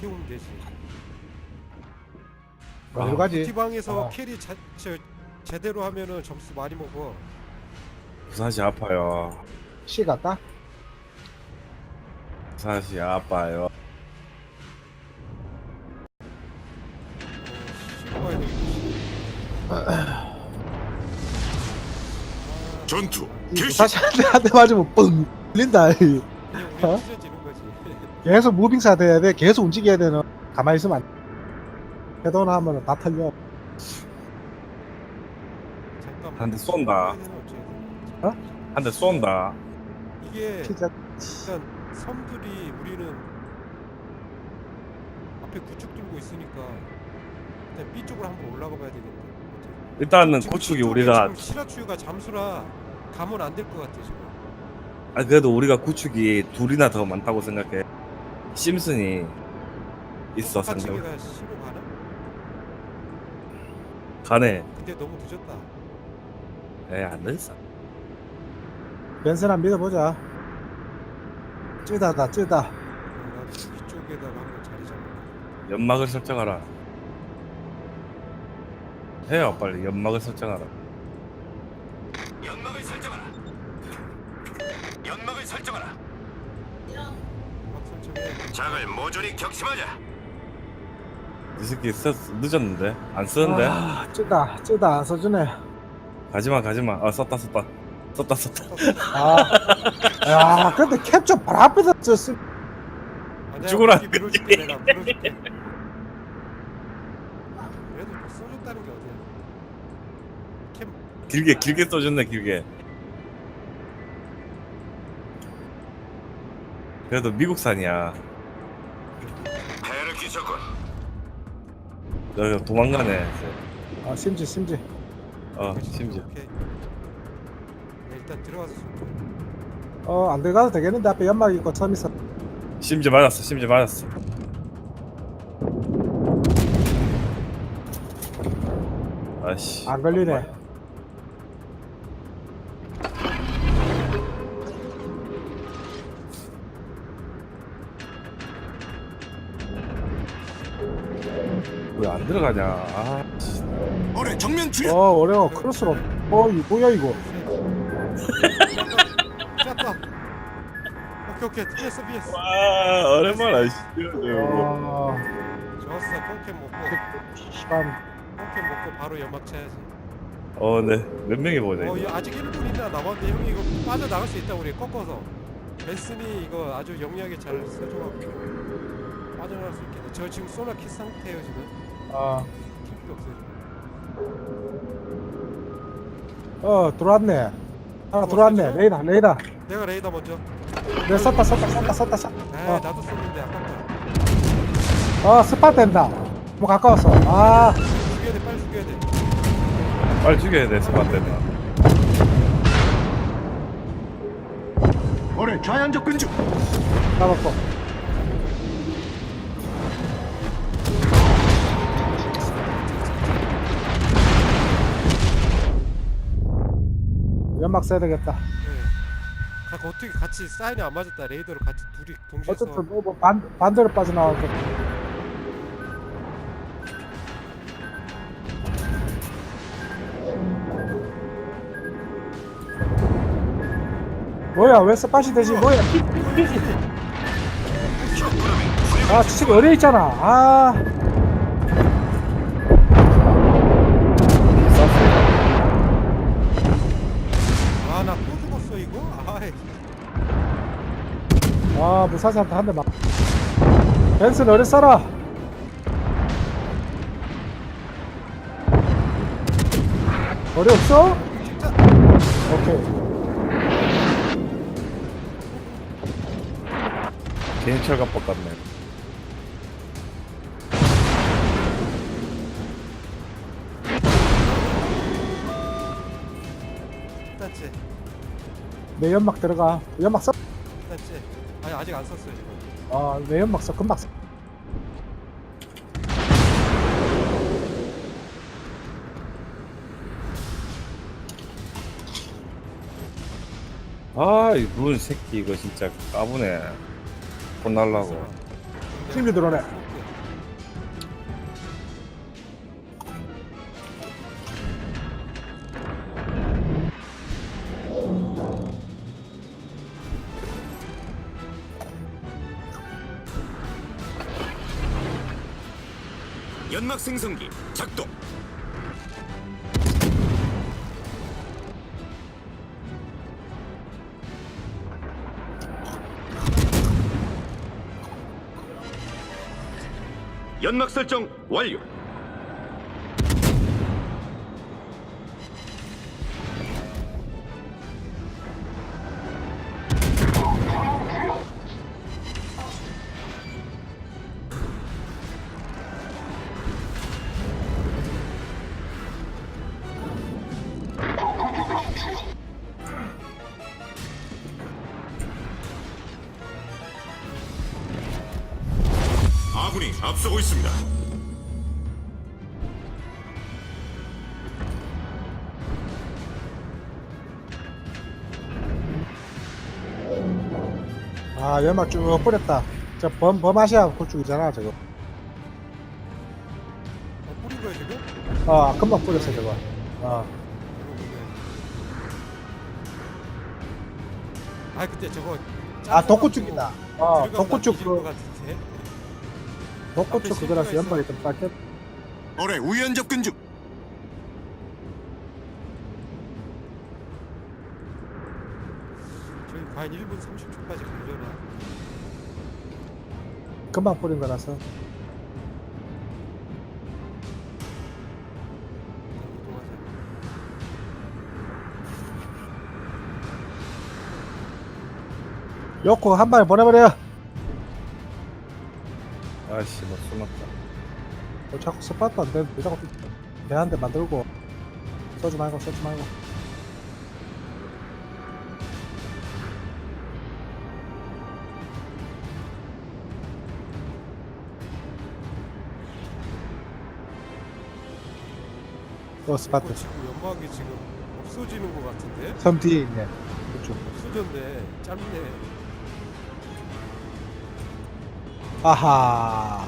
태우면 되지. 뭐 여러 가지 티방에서 아. 캐리 자, 저, 제대로 하면은 점수 많이 먹어. 부산시 아파요. 씨 같다. 부산시 아파요. 어, 쉬고 가야 되겠지. 전투 이 개시 다시 한대 한대 맞으면 뻥 밀린다. 이. 그냥 우리 어? 찢어지는 거지. 계속 무빙사 돼야 돼. 계속 움직여야 되는. 가만히 있으면 안 돼. 해도나 하면 다 털려. 잠깐만. 한 대 쏜다. 어? 한 대 쏜다. 이게 진짜 일단 섬들이 우리는 앞에 구축 들고 있으니까 일단 B 쪽으로 한번 올라가 봐야 되겠네. 일단은 지금 구축이 우리가 지금 시라추유가 잠수라 가면 안 될 것 같아 지금. 아 그래도 우리가 구축이 둘이나 더 많다고 생각해. 심슨이 있어 상대. 파치기가 시로 가나? 가네. 근데 너무 늦었다. 에안 됐어. 벤슨 한 믿어보자. 찌다다 찌다. 어, 나도 B 쪽에다가 한번 자리 잡아. 연막을 설정하라. 해요 빨리 연막을 설정하라. 연막을 설정하라 연막을 설정하라 막 설정해. 적을 모조리 격침하자 이 새끼 썼, 늦었는데 안 쓰는데 아, 찌다 찌다 안 써주네. 가지마 가지마. 아 썼다 썼다 썼다 썼다. 아, 야, 근데 캡처 바로. 아, 내가 죽어라, 거기 밀어줄게 내가 밀어줄게. 그래도 뭐 써줬다는 게 어디야? 캠 길게 길게 써줬네 길게. 그래도 미국산이야. 끼쳤군 여기 도망가네. 아, 심지 심지. 어 심지어. 오케이. 네, 일단 들어가서 쏠게. 어, 안 들어가도 되겠는데 앞에 연막 있고 섬 있어. 심지어 맞았어 심지어 맞았어. 아씨. 안 걸리네. 왜 안 들어가냐? 아, 씨. 올해 정면 출현 어, 어려워. 크로스로. 어, 이 뭐야 이거? 쐈다. 오케이 오케이 피했어 피했어. 와 오랜만에 씨. 어, 좋았어 콩캠 먹고 시간. 콩캠 먹고 바로 연막 쳐야지. 어, 네. 몇 명이 보네. 어, 이거. 이 아직 1분이나 남았는데 형이 이거 빠져 나갈 수 있다 우리 꺾어서. 벤슨이 이거 아주 영리하게 잘 써줘갖고 수 있겠네. 저 지금 소나 킷 상태예요 지금. 어, 킬 필요 없어요 지금. 어, 들어왔네. 하나 들어왔네. 레이다, 레이다. 내가 레이더 먼저. 내 썼다, 썼다, 썼다, 썼다, 썼다. 아 어, 나도 쏘는데 아깝다. 어, 스팟 된다. 뭐 가까웠어. 아, 죽여야 돼 빨리 죽여야 돼. 빨리 죽여야 돼, 스팟 때문에. 올해 좌연 접근 중 잡았고. 연막 써야 되겠다. 네. 각 어떻게 같이 사인이 안 맞았다. 레이더로 같이 둘이 동시에 써. 어쨌든 뭐, 뭐 반, 반대로 빠져나왔고. 뭐야 왜 스팟이 되지 뭐야 아 지금 어려 있잖아 아 아, 무사시한테 한대 막. 벤슨 어디 써라. 어디 없어? 오케이. 괜히 철갑법 같네. 일단째. 내 연막 들어가. 연막 써. 일단째. 아니 아직 안 썼어요 지금. 아, 내 연막 써. 금방 써. 아, 이분 새끼 이거 진짜 까부네. 혼 날라고. 친구 들어오네. 연막 생성기 작동. 연막 설정 완료. 아군이 앞서고 있습니다. 아 연막 쭉 뿌렸다. 저 범, 범아시아 고축이잖아 저거. 어, 뿌린 거야 지금? 어 금방 뿌렸어 저거. 어 아 그때 저거 아 독구축이다. 어 독구축 그 그 앞에 그거라서 실수가 연막이 좀 빡겠 어뢰 우연 접근 중. 저기 과연 1분 30초까지 걸려나? 금방 뿌린 거라서. 이동하자. 요코 한 방에 보내버려 아씨 뭐 쏘났다. 뭐 자꾸 스팟도 안 되는데 자꾸 배한 대 만들고 쏘지 말고 쏘지 말고. 또 스파트 이거 지금 연막이 지금 없어지는 것 같은데? 섬 뒤에 있네. 그쪽. 없어졌네. 짧네 아하.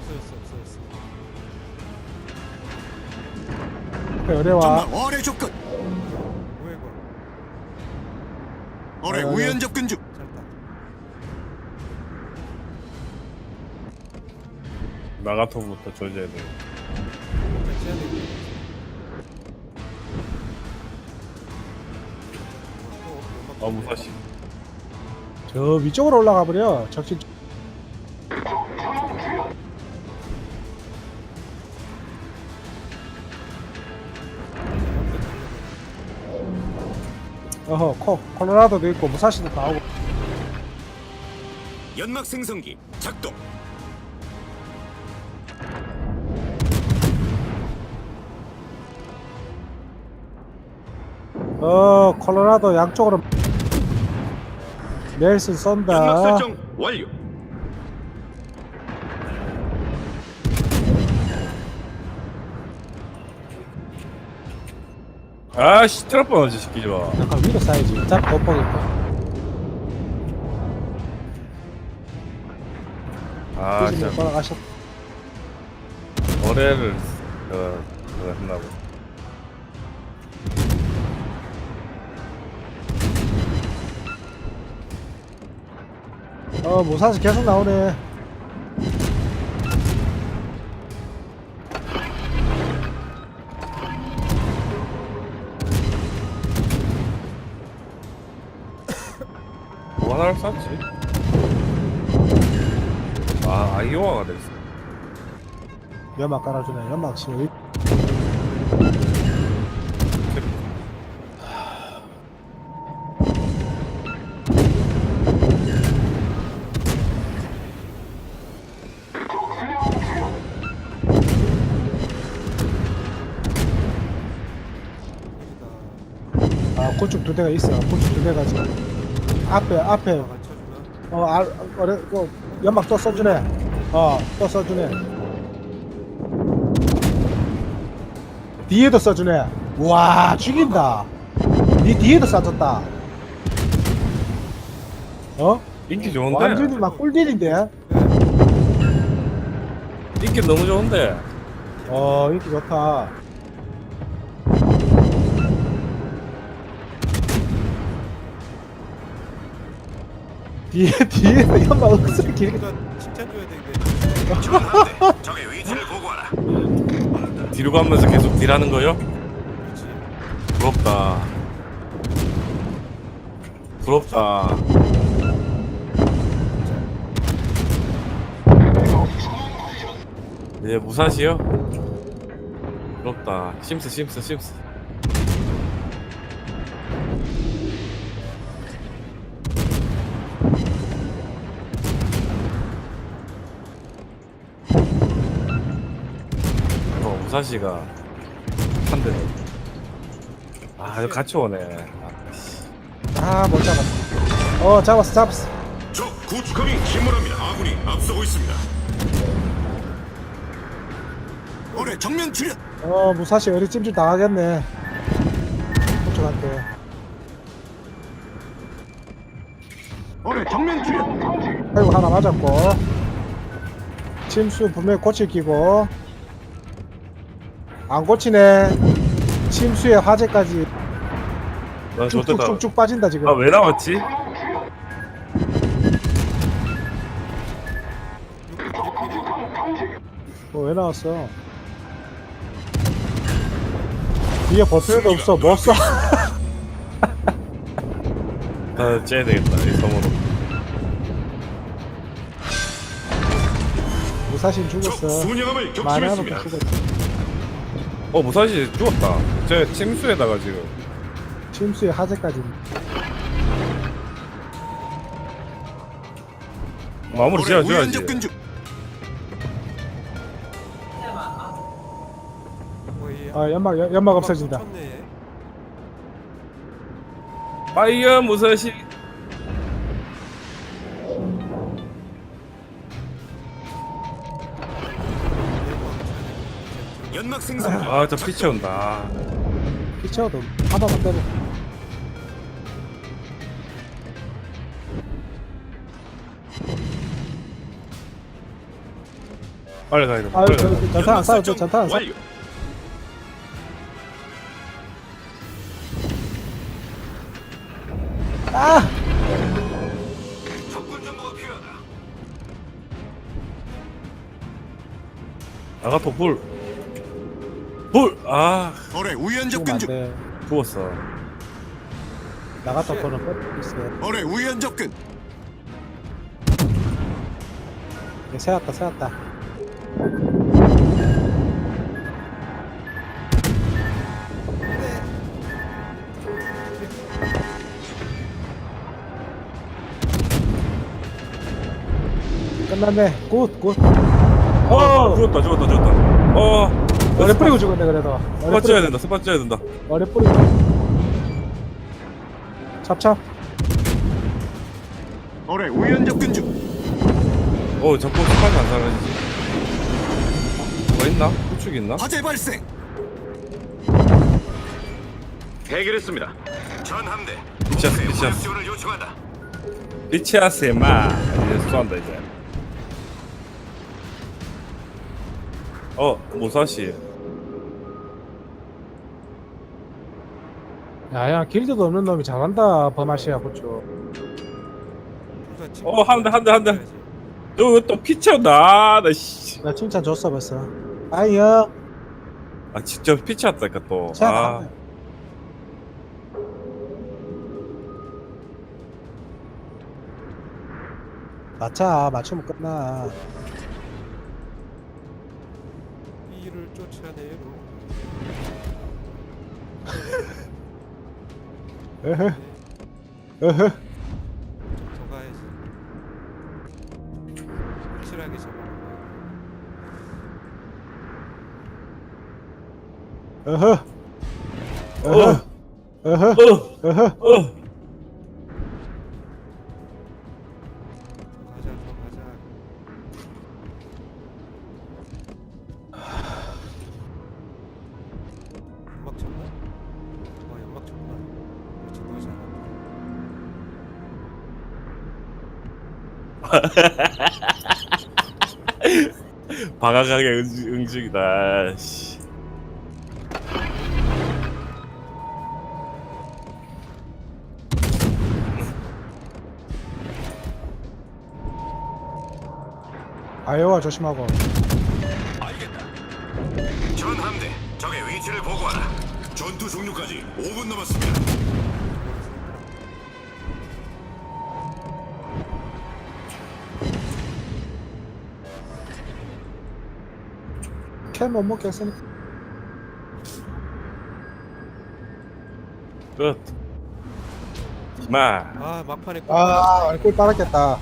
없어졌어 없어졌어 어려와. 정말 어뢰 접근. 뭐야 이거? 어뢰 어, 우연 접근 중. 나가토부터 조져야 돼. 어, 또 연막 아 무사시. 저 위쪽으로 올라가 버려. 적신 어허 코 콜로라도도 있고 무사시도 나오고 연막 생성기 작동. 어 콜로라도 양쪽으로 넬슨 연막 쏜다 설정 완료. 아씨 트럭 번호지 시키지 마 약간 위로 쌓야지. 짝 덮어겠다 아 끄지 진짜 못 돌아가셨 거래를 어, 그거 했나보 어 무사시 계속 나오네 뭐 하나를 쐈지? 아 아이오와가 됐어 연막 깔아주네. 연막 지금 아 고축 두 대가 있어. 고축 두 대가 지금 앞에 앞에? 어, 아, 어래, 그, 연막 또 써주네. 어, 또 써주네. 뒤에도 써주네. 와, 죽인다. 니 뒤에도 쏴줬다. 어? 인기 좋은데? 완전히 막 꿀딜인데? 인기 너무 좋은데 어, 인기 좋다. 뒤에, 뒤에서 연막 억수로 길게. 칭찬 줘야 되는데 적의 위치를 공 뒤로 가면서 계속 딜하는 거요? 그렇지. 부럽다. 부럽다. 예, 무사시요? 부럽다. 심스, 심스, 심스. 어, 무사시가 한 대네. 아, 이거 같이 오네. 아, 씨. 아 못 잡았어 어 잡았어 잡았어 적 구축함이 침몰합니다. 아군이 앞서고 있습니다. 어뢰 정면 출현. 어 무사시 어리 찜질 당하겠네 호쪽한테 어뢰 정면 출현. 아이고 하나 맞았고 침수 분명히 고칠 끼고 안 고치네 침수에 화재까지 나 좋겠다. 쭉쭉쭉쭉 빠진다 지금 아, 왜 나왔지? 어, 왜 나왔어 뒤에 버튼도 없어 뭐 써? 다 째야 되겠다, 이 섬으로. 무사신 적 죽었어 격침했습니다. 죽었어 어, 무사시 죽었다. 제 침수에다가 지금. 침수에 화재까지 마무리 지어줘야지. 접근 중. 아 연막 연- 연막 없어진다. 파이어 무사시. 연막 생성. 아, 저 피치 온다. 피쳐도 한 번만 때려 빨리 가야 돼. 아유 빨리 저, 가야 돼. 저, 전탄 안 쏴요 저 전탄 안 쏴. 완료. 아! 적군 정보가 필요하다. 나가토 불. 불! 아, 어뢰 우연 접근 중. 죽었어. 나갔다 거는 뻗고 있어요 어뢰 우연 접근. 네, 세웠다 세웠다 끝났네 굿 굿 어, 어! 죽었다, 죽었다, 죽었다. 어, 어레 뿌리고 죽었네 그래도 스팟 쪄야 된다, 스팟 쪄야 된다. 어레 뿌리고 찹찹 어뢰 우연 접근 중. 어, 자꾸 스팟이 안 사라지지. 뭐 있나? 구축 있나? 화재 발생. 해결했습니다. 전 함대. 미쳤어, 미쳤어. 지원을 요청한다. 비치아세마. 이제 쏘한다, 이제. 어, 무사시. 야야 길드도 없는 놈이 잘한다 둘다 침- 어, 한 대, 한 대, 한 대. 저, 또 피치 온다. 나, 씨. 나 칭찬 줬어 벌써 아이요 아, 직접 피치 왔다니까, 또. 자 아, 맞자 맞추면 끝나 이를 쫓아내요. 으흐 으흐 더 가야지. 확실하게 잡아. 으흐 어, 으흐 으흐 어, 으흐 바가가게 응직, 응직이다. 씨. 아이오와 조심하고 전 함대 적의 위치를 보고하라. 전투 종료까지 5분 남았습니다. 캠못 먹겠으니까. 끝. 마. 아 막판에 꼭 아, 얼굴 빨았겠다.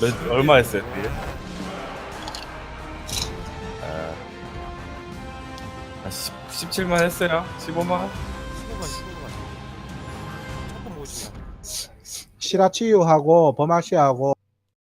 몇, 얼마 했어요? 뒤에? 아, 아 10, 17만 했어요? 15만? 15만 15만 조금 오지마 시라치유하고 버마시하고